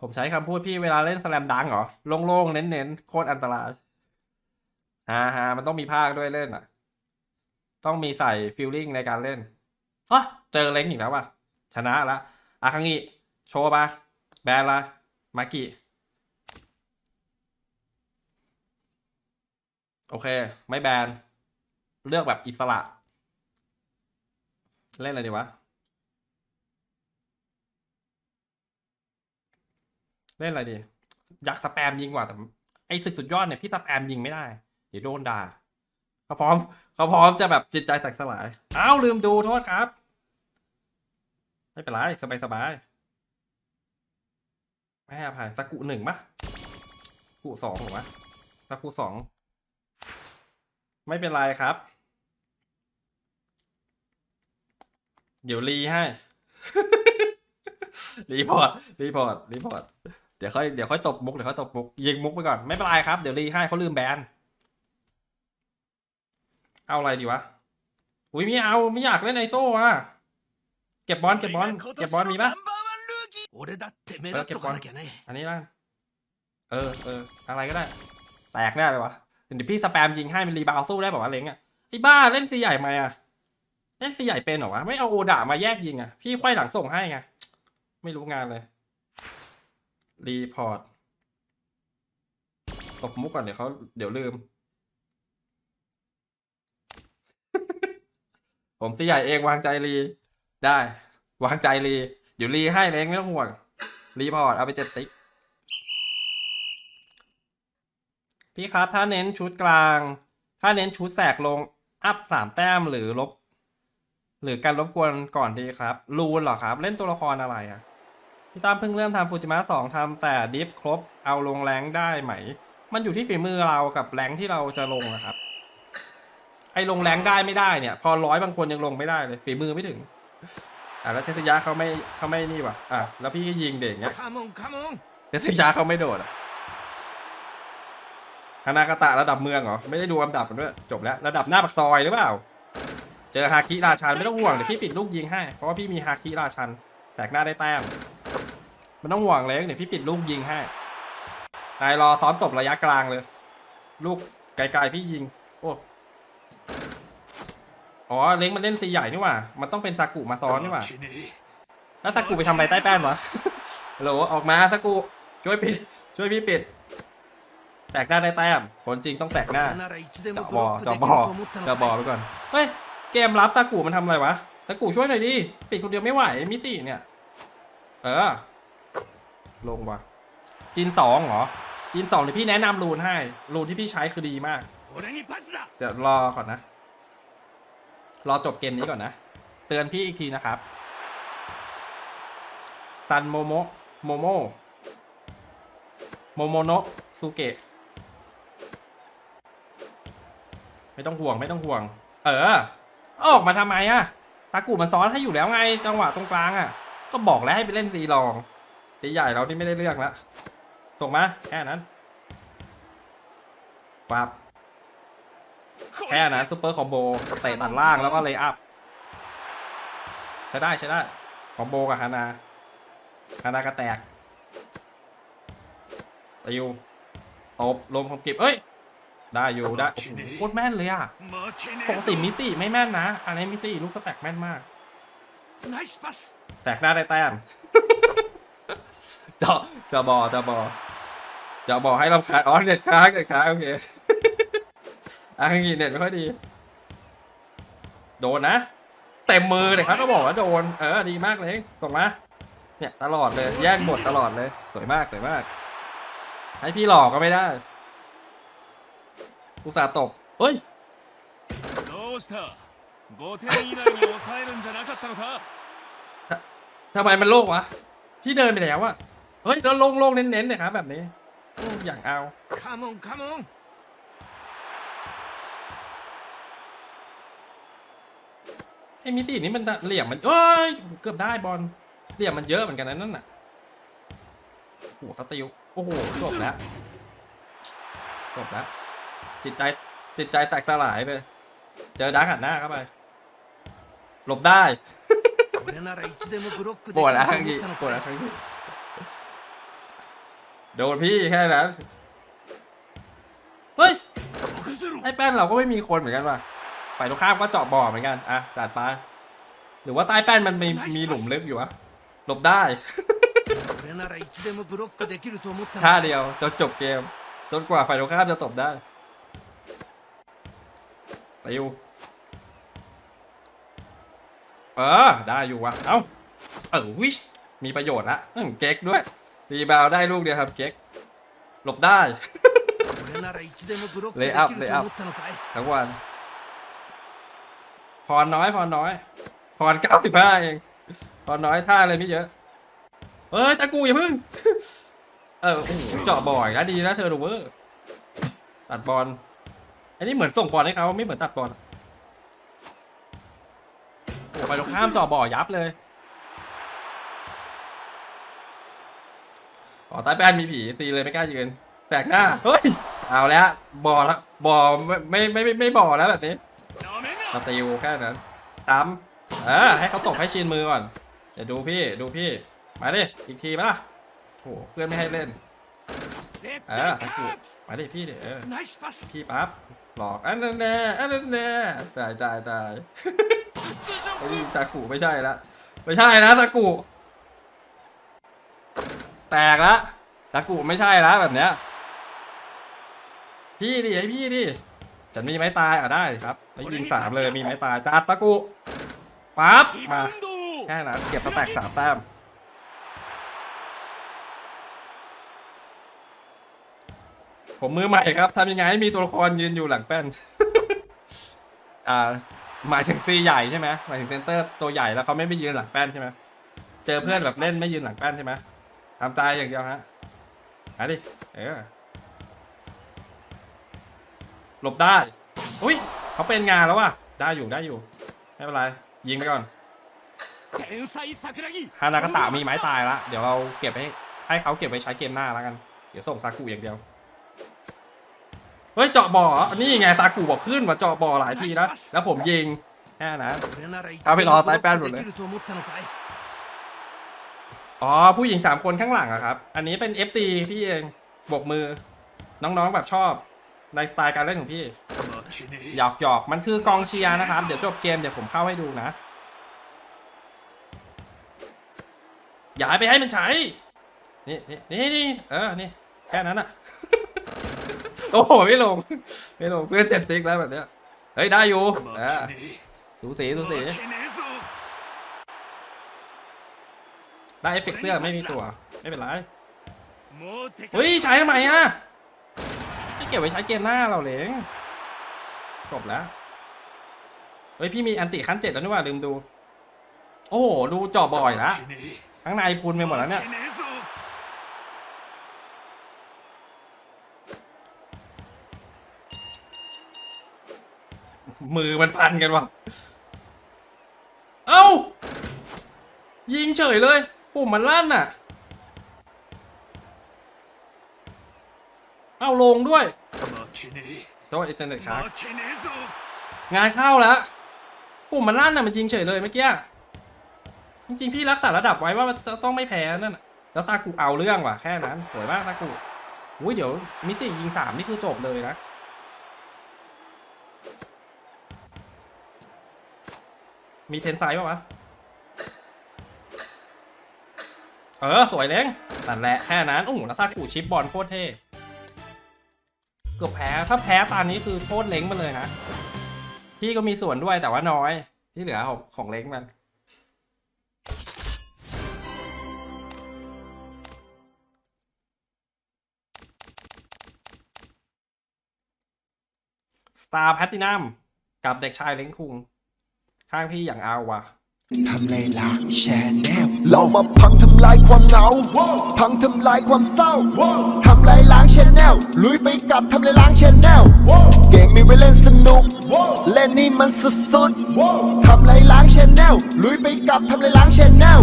ผมใช้คำพูดพี่เวลาเล่นสแลมดังเหรอ โล่งๆ เน้นๆ โคตรอันตรายฮ่าฮามันต้องมีภาคด้วยเล่นอะ ต้องมีใส่ฟิลลิ่งในการเล่นเฮะเจอเล้งอีกแล้วว่ะ ชนะละอาคังิโชว์ปะแบนละมากิโอเค ไม่แบน เลือกแบบอิสระ เล่นอะไรดีวะ เล่นอะไรดี อยากสแปมยิงกว่าแต่ไอ้ศึกสุดยอดเนี่ยพี่สแปมยิงไม่ได้ เดี๋ยวโดนด่าเขาพร้อมเขาพร้อมจะแบบจิตใจแตกสลายอ้าวลืมดูโทษครับ ไม่เป็นไรสบายสบายไม่ให้อภัยสกุหนึ่งปะกุสองหรือวะสกุสองไม่เป็นไรครับ เดี๋ยวรีให้ รีพอร์ตรีพอร์ตรีพอร์ต เดี๋ยวค่อยเดี๋ยวค่อยตบมุกเดี๋ยวค่อยตบมุกยิงมุกไปก่อนไม่เป็นไรครับเดี๋ยวรีให้เขาลืมแบนเอาอะไรดีวะอุ้ยไม่เอาไม่อยากเล่นไอโซ่อะเก็บบอลเก็บบอลเก็บบอลมีปะเราเก็บบอลอันนี้ล่ะเออเอออะไรก็ได้ แตกแน่เลยวะเดี๋ยวพี่สแปมยิงให้มันรีบาวสู้ได้บอกว่าเล้งอะไอ้บ้าเล่นซีใหญ่ไหมอะเล่นซีใหญ่เป็นหรอวะไม่เอาโอด่ามาแยกยิงอะพี่ควายหลังส่งให้ไงไม่รู้งานเลย รีพอร์ตตบมุกก่อนเดี๋ยวเขาเดี๋ยวลืม ผมตีใหญ่เองวางใจรี ได้ วางใจรี เดี๋ยวรีให้เล้งไม่ต้องห่วง รีพอร์ตเอาไปเจ็ดติ๊ก พี่ครับ ถ้าเน้นชุดกลาง ถ้าเน้นชุดแสกลง อัพสามแต้มหรือลบ หรือการรบกวนก่อนดีครับ รูนเหรอครับ เล่นตัวละครอะไรอะ พี่ตั้มเพิ่งเริ่มทำฟูจิมะสองทำแต่ดิฟครบเอาลงแรงได้ไหม มันอยู่ที่ฝีมือเรากับแรงที่เราจะลงนะครับ ไอ้ลงแรงได้ไม่ได้เนี่ย พอร้อยบางคนยังลงไม่ได้เลยฝีมือไม่ถึง อะแล้วเทสยาเขาไม่เขาไม่นี่วะอะแล้วพี่ก็ยิงเด็กเนี้ยเทสยาเขาไม่โดดอะฮานากาตะระดับเมืองเหรอ ไม่ได้ดูอันดับมันด้วย จบแล้ว ระดับหน้าปากซอยหรือเปล่า เจอฮาคิราชันไม่ต้องห่วงเดี๋ยวพี่ปิดลูกยิงให้ เพราะว่าพี่มีฮาคิราชัน แสกหน้าได้แต้ม มันต้องห่วงเล็กเนี่ยพี่ปิดลูกยิงให้นายรอซ้อมตบระยะกลางเลย ลูกไกลๆพี่ยิง โอ้อ๋อเล็กมันเล่นซีใหญ่นี่ว่า มันต้องเป็นซากุมาซ้อนนี่ว่า แล้วซากุไปทำอะไรใต้แป้นวะโหลออกมาซากุช่วยปิด ช่วยพี่ปิด แตกหน้าได้แต้มคนจริงต้องแตกหน้าจะบอจะบอจะบอไปก่อน เฮ้ย เกมรับซากุมันทำอะไรวะซากุช่วยหน่อยดิ ปิดคนเดียวไม่ไหวมิสิเนี่ย เออ ลงว่ะจีนสองเหรอจีนสองเดี๋ยวพี่แนะนำรูนให้ รูนที่พี่ใช้คือดีมาก เดี๋ยวรอก่อนนะ รอจบเกมนี้ก่อนนะ เตือนพี่อีกทีนะครับซันโมโมโมโมโมโมโนซูเกะไม่ต้องห่วงไม่ต้องห่วง เออ ออกมาทำไมอะซากุมันซ้อนให้อยู่แล้วไง จังหวะตรงกลางอะก็บอกแล้วให้ไปเล่นซีลอง ตีใหญ่เราที่ไม่ได้เลือกละส่งมาแค่นั้นฟับแค่นั้นซุปเปอร์คอมโบเตะตัดล่างแล้วก็เลยอัพใช้ได้ใช้ได้คอมโบกับฮานาฮานากระแตกติวตบลมคมกิบเอ้ย ได้อยู่ได้โคตรแม่นเลยอะปกติมิติไม่แม่นนะ อันนี้มิติลูกสแต็กแม่นมากแสกหน้าได้แต้ม จอจะบอจะบอจะบอให้เราขาดอ๋อเน็ตค้างเน็ตค้างโอเคอะงี้เน็ตไม่ค่อยดี โดนนะเต็มมือเลยครับก็บอกว่าโดนเออดีมากเลย ส่งมาเนี่ยตลอดเลยแย่งหมดตลอดเลย สวยมากสวยมาก ให้พี่หลอกก็ไม่ได้ อุตส่าห์ตกเฮ้ยทำไมมันโลกวะ ที่เดินไปแล้วอะเฮ้ยแล้ลงล่งๆเน้นๆเลยครับแบบนี้อยากเอา Come on come on ไอ้มิซี่นี้มันเหลี่ยมมันเอ้ยเกือบได้บอลเหลี่ยมมันเยอะเหมือนกันนะนั่นน่ะโอ้โหสติลโอ้โหจบแล้วจบแล้วจิตใจจิตใจแตกสลายเลย เจอดักหันหน้าเข้าไป หลบได้ 俺ならいつでもブロックで ป き วด る แล้ว と ครั้ง 思 นี้ ったの ปวดแล้ว か ครั้งนี้ โดนพี่แค่นั้น เฮ้ย 任せろ ไอ้แป้นเราก็ไม่มีคนเหมือนกันว่ะฝ่ายตรงข้ามก็เจาะบ่อเหมือนกัน อ่ะ จัดไป หรือว่าใต้แป้นมันมีมีหลุมลึกอยู่วะ หลบได้ 俺ならいつでもブロックできると思ったの ท่า か เดียวจนจบเกม จนกว่าฝ่ายตรงข้ามจะตบได้ติว เออ ได้อยู่วะเอ้าเออวิชมีประโยชน์ละเก๊กด้วยรีบาวได้ลูกเดียวครับเก๊กหลบได้ เลยอัพเลยอัพทั้งวันพอน้อยพอน้อย พอเก้าสิบห้าเอง พอน้อยท่าอะไรไม่เยอะ เอ้ยตะกูอย่าพึ่ง เออเจาะบ่อยนะดีนะเธอรูเวอร์ตัดบอลอันนี้เหมือนส่งบอลให้เขาไม่เหมือนตัดบอล ไปตรงข้ามจ่อบ่อยับเลยบ่อใต้แป้นมีผีซีเลยไม่กล้ายืนแตกหน้า เฮ้ย เอาแล้วบ่อละบ่อไม่ไม่ไม่ไม่บ่อแล้วแบบนี้สติวแค่นั้นตามเออให้เขาตกให้ชินมือก่อนเดี๋ยวดูพี่ดูพี่ มาดิ อีกทีมล่ะโหเพื่อนไม่ให้เล่น เออสักกูมาดิพี่ดิเออพี่ปั๊บหลอกอันนั้นแน่อันนั้นแน่จ่ายจ่ายจ่าย ตากูไม่ใช่ละไม่ใช่นะตากู แตกละตากูไม่ใช่ละแบบเนี้ยพี่ดิให้พี่ดิฉันมีไม้ตายอะได้ครับไม่ยิงสามเลยมีไม้ตายจัดตะกูปั๊บมาแค่นั้นเก็บสแต็กสามแต้มผมมือใหม่ครับทำยังไงให้มีตัวละครยืนอยู่หลังแป้นอ่า หมายถึงตีใหญ่ใช่ไหมหมายถึงเซนเตอร์ตัวใหญ่แล้วเขาไม่ไปยืนหลังแป้นใช่ไหมเจอเพื่อนแบบเล่นไม่ยืนหลังแป้นใช่ไหมทำใจอย่างเดียวฮะหาดิเออหลบได้ อุ้ยเขาเป็นงานแล้วว่ะได้อยู่ได้อยู่ไม่เป็นไรยิงไปก่อนฮานาคาตะมีไม้ตายละเดี๋ยวเราเก็บให้ให้เขาเก็บไว้ใช้เกมหน้าแล้วกัน เดี๋ยวส่งซากุอย่างเดียว เฮ้ยเจาะบ่อ นี่ไงซากุบอกขึ้นว่าเจาะบ่อหลายทีนะแล้วผมยิงแค่นะเอาไปรอตายแป้นหมดเลย อ๋อผู้หญิงสามคนข้างหลังอะครับ อันนี้เป็น FC พี่เองบกมือ น้องๆแบบชอบในสไตล์การเล่นของพี่ หยอกหยอกมันคือกองเชียร์นะครับ เดี๋ยวจบเกมเดี๋ยวผมเข้าให้ดูนะ อย่าไปให้มันใช้ นี่นี่นี่เออ นี่ แค่นั้นอะ โอ้โหไม่ลง ไม่ลงเพื่อนเจ็ดติ๊กแล้วแบบเนี้ยเฮ้ยได้อยู่อ่าสูสีสูสีได้เอฟเฟกเสื้อไม่มีตัว ไม่เป็นไรเฮ้ยใช้ทำไมอะไม่เก็บไว้ใช้เกมหน้าเราเลยจบแล้วเฮ้ยพี่มีอันติขั้นเจ็ดแล้วนี่ว่าลืมดู โอ้โหดูจอบ่อยแล้ะข้างในพูนไปหมดแล้วเนี่ย มือมันพันกันวะเอ้า ยิงเฉยเลย ปุ่มมันลั่นน่ะ เอาลงด้วยต้องอินเทอร์เน็ตค้างงานเข้าแล้ว ปุ่มมันลั่นน่ะมันยิงเฉยเลยเมื่อกี้ จริงๆ พี่รักษาระดับไว้ว่าจะต้องไม่แพ้นั่นน่ะ แล้วตากูเอาเรื่องว่ะแค่นั้น สวยมากตากูอุ้ยเดี๋ยวมิสซี่ยิงสามนี่คือจบเลยนะ มีเทนไซด์ป่าวะ เออ สวยเล้งนั่นแหละแค่นั้นโอ้โหแล้วซากุชิปบอลโคตรเท่ เกือบแพ้ ถ้าแพ้ตอนนี้คือโคตรเล้งมาเลยนะ พี่ก็มีส่วนด้วยแต่ว่าน้อย ที่เหลือของของเล้งมันสตาร์แพตินัมกับเด็กชายเล้งคุง ข้างพี่อย่างเอาว่ะทำเลยล่ะแชนแนลเรามาพังทำลายความเหงา พังทำลายความเศร้า ทำลายล้างแชนแนลลุยไปกับทำลายล้างแชนแนลเกมมีไว้เล่นสนุก เล่นนี่มันสุดๆทำลายล้างแชนแนลลุยไปกับทำลายล้างแชนแนล